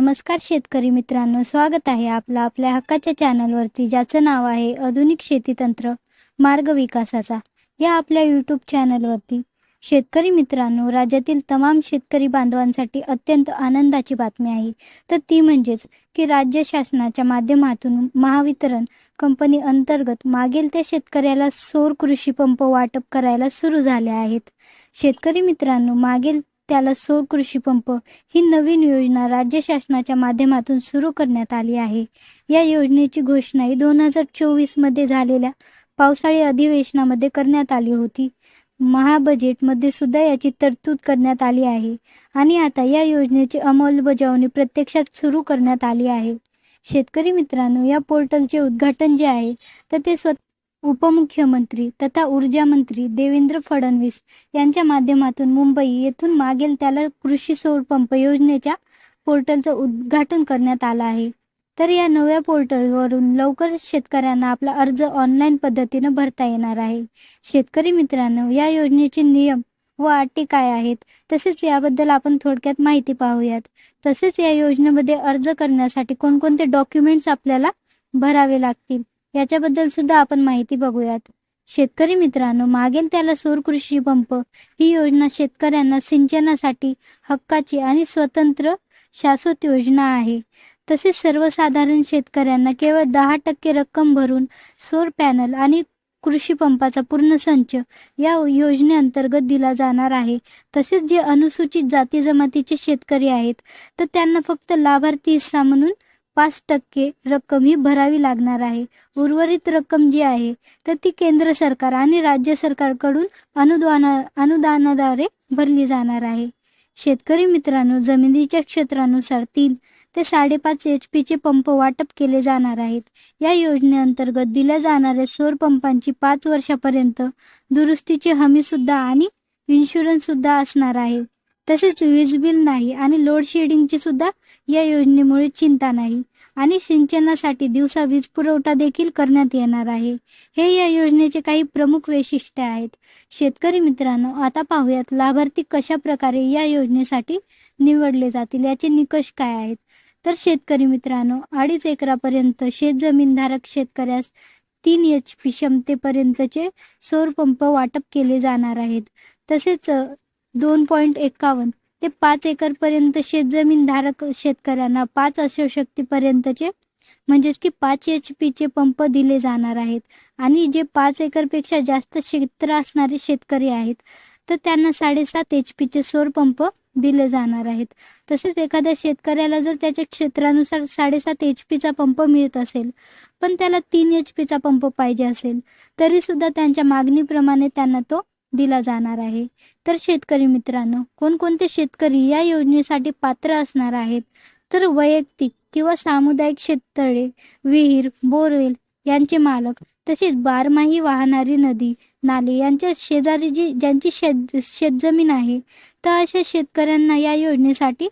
नमस्कार शेतकरी मित्रांनो स्वागत आहे आपला आपल्या हक्काच्या चॅनलवरती ज्याचं नाव आहे आधुनिक शेती तंत्र मार्ग विकासाचा. या आपल्या यूट्यूब चॅनलवरती शेतकरी मित्रांनो राज्यातील तमाम शेतकरी बांधवांसाठी अत्यंत आनंदाची बातमी आहे. तर ती म्हणजेच की राज्य शासनाच्या माध्यमातून महावितरण कंपनी अंतर्गत मागेल त्या शेतकऱ्याला सौर कृषी पंप वाटप करायला सुरू झाले आहेत. शेतकरी मित्रांनो मागेल त्याला सौर कृषी पंप ही नवीन योजना राज्य शासनाच्या माध्यमातून सुरू करण्यात आली आहे. या योजनेची घोषणा ही दोन हजार चोवीसमध्ये झालेल्या पावसाळी अधिवेशनामध्ये करण्यात आली होती. महाबजेटमध्ये सुद्धा याची तरतूद करण्यात आली आहे आणि आता या योजनेची अंमलबजावणी प्रत्यक्षात सुरू करण्यात आली आहे. शेतकरी मित्रांनो या पोर्टलचे उद्घाटन जे आहे तर ते स्वतः उपमुख्यमंत्री तथा ऊर्जा मंत्री देवेंद्र फडणवीस यांच्या माध्यमातून मुंबई येथून मागेल त्याला कृषी सौर पंप योजनेच्या पोर्टलचं उद्घाटन करण्यात आलं आहे. तर या नव्या पोर्टलवरून लवकरच शेतकऱ्यांना आपला अर्ज ऑनलाईन पद्धतीनं भरता येणार आहे. शेतकरी मित्रांनो या योजनेचे नियम व अटी काय आहेत? तसेच याबद्दल आपण थोडक्यात माहिती पाहूयात. तसेच या योजनेमध्ये अर्ज करण्यासाठी कोणकोणते डॉक्युमेंट्स आपल्याला भरावे लागतील? याच्याबद्दल सुद्धा आपण माहिती बघूयात. शेतकरी मित्रांनो मागेल त्याला सौर कृषी पंप. ही योजना शेतकऱ्यांना सिंचनासाठी हक्काची आणि स्वतंत्र शाश्वत योजना आहे. तसेच सर्वसाधारण शेतकऱ्यांना केवळ दहा टक्के रक्कम भरून सौर पॅनल आणि कृषी पंपाचा पूर्ण संच या योजनेअंतर्गत दिला जाणार आहे. तसेच जे अनुसूचित जाती जमातीचे शेतकरी आहेत तर त्यांना फक्त लाभार्थी हिस्सा म्हणून पाच टक्के रक्कम ही भरावी लागणार आहे. उर्वरित रक्कम जी आहे तर ती केंद्र सरकार आणि राज्य सरकारकडून अनुदाना अनुदानाद्वारे भरली जाणार आहे. शेतकरी मित्रांनो जमिनीच्या क्षेत्रानुसार तीन ते साडेपाच एच पीचे पंप वाटप केले जाणार आहेत. या योजनेअंतर्गत दिल्या जाणाऱ्या सौर पंपांची पाच वर्षापर्यंत दुरुस्तीची हमी सुद्धा आणि इन्शुरन्स सुद्धा असणार आहे. तसेच वीज बिल नाही आणि लोड शेडिंगची सुद्धा या योजनेमुळे चिंता नाही. आणि सिंचनासाठी दिवसा वीज पुरवठा देखील करण्यात येणार आहे. हे या योजनेचे काही प्रमुख वैशिष्ट्य आहेत. शेतकरी मित्रांनो आता पाहूयात लाभार्थी कशा प्रकारे या योजनेसाठी निवडले जातील याचे निकष काय आहेत? तर शेतकरी मित्रांनो अडीच एकरापर्यंत शेत जमीनधारक शेतकऱ्यास तीन एच पी क्षमतेपर्यंतचे सौर पंप वाटप केले जाणार आहेत. तसेच दोन पॉईंट एकावन्न. ते पाच एकरपर्यंत शेतजमीन धारक शेतकऱ्यांना पाच शक्तीपर्यंतचे म्हणजेच की पाच एच पीचे पंप दिले जाणार आहेत. आणि जे पाच एकरपेक्षा जास्त क्षेत्र असणारे शेतकरी आहेत तर त्यांना साडेसात एच पीचे सौर पंप दिले जाणार आहेत. तसेच एखाद्या शेतकऱ्याला जर त्याच्या क्षेत्रानुसार साडेसात एच पीचा पंप मिळत असेल पण त्याला तीन एच पीचा पंप पाहिजे असेल तरी सुद्धा त्यांच्या मागणीप्रमाणे त्यांना तो दिला जाणार आहे. तर शेतकरी मित्रांनो कोणकोणते शेतकरी या योजनेसाठी पात्र असणार आहेत? तर वैयक्तिक किंवा सामुदायिक शेततळे विहीर बोरवेल यांचे मालक तसेच बारमाही वाहणारी नदी नाले यांच्या शेजारी जी ज्यांची शेत शेतजमीन आहे तर अशा शेतकऱ्यांना या योजनेसाठी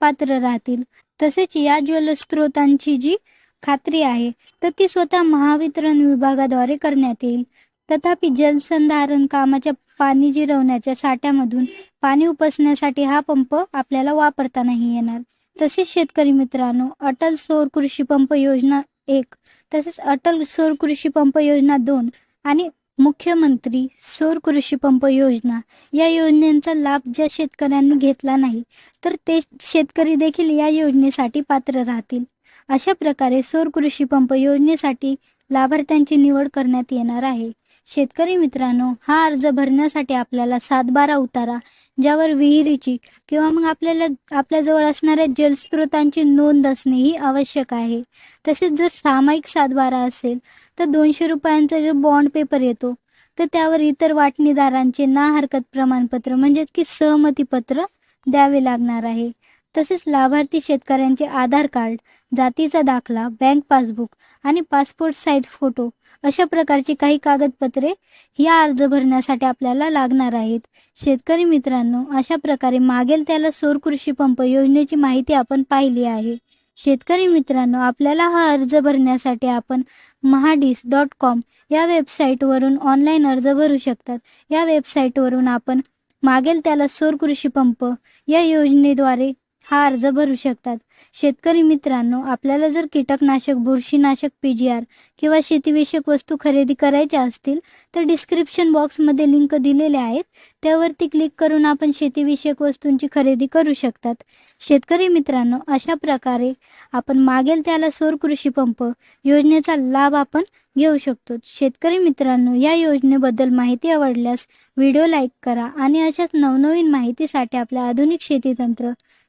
पात्र राहतील. तसेच या जलस्रोतांची जी खात्री आहे तर ती स्वतः महावितरण विभागाद्वारे करण्यात येईल. तथापि जलसंधारण कामाच्या पाणी जिरवण्याच्या साठ्यामधून पाणी उपसण्यासाठी हा पंप आपल्याला वापरता नाही येणार. तसेच शेतकरी मित्रांनो अटल सौर कृषी पंप योजना एक तसेच अटल सौर कृषी पंप योजना दोन आणि मुख्यमंत्री सौर कृषी पंप योजना या योजनेचा लाभ ज्या शेतकऱ्यांनी घेतला नाही तर ते शेतकरी देखील या योजनेसाठी पात्र राहतील. अशा प्रकारे सौर कृषी पंप योजनेसाठी लाभार्थ्यांची निवड करण्यात येणार आहे. शेतकरी मित्रांनो हा अर्ज भरण्यासाठी आपल्याला सातबारा उतारा ज्यावर विहिरीची किंवा मग आपल्याला आपल्याजवळ असणाऱ्या जलस्रोतांची नोंद असणे ही आवश्यक आहे. तसेच जर सामायिक सातबारा असेल तर दोनशे रुपयांचा जो बॉन्ड पेपर येतो तर त्यावर इतर वाटणीदारांचे ना हरकत प्रमाणपत्र म्हणजेच की सहमतीपत्र द्यावे लागणार आहे. तसेच लाभार्थी शेतकऱ्यांचे आधार कार्ड जातीचा दाखला बँक पासबुक आणि पासपोर्ट साईज फोटो अशा प्रकारची काही कागदपत्रे या अर्ज भरण्यासाठी आपल्याला लागणार आहेत. शेतकरी मित्रांनो अशा प्रकारे मागेल त्याला सौर कृषी पंप योजनेची माहिती आपण पाहिली आहे. शेतकरी मित्रांनो आपल्याला हा अर्ज भरण्यासाठी आपण महाडीस डॉट कॉम या वेबसाईटवरून ऑनलाईन अर्ज भरू शकतात. या वेबसाईटवरून आपण मागेल त्याला सौर कृषी पंप या योजनेद्वारे हा अर्ज भरू शकतात. शेतकरी मित्रांनो आपल्याला जर कीटकनाशक बुरशीनाशक पी जी आर किंवा शेतीविषयक वस्तू खरेदी करायच्या असतील तर डिस्क्रिप्शन बॉक्समध्ये लिंक दिलेल्या आहेत. त्यावरती क्लिक करून आपण शेतीविषयक वस्तूंची खरेदी करू शकतात. शेतकरी मित्रांनो अशा प्रकारे आपण मागेल त्याला सौर कृषी पंप योजनेचा लाभ आपण घेऊ शकतो. शेतकरी मित्रांनो या योजनेबद्दल माहिती आवडल्यास व्हिडिओ लाईक करा आणि अशाच नवनवीन माहितीसाठी आपल्या आधुनिक शेती तंत्र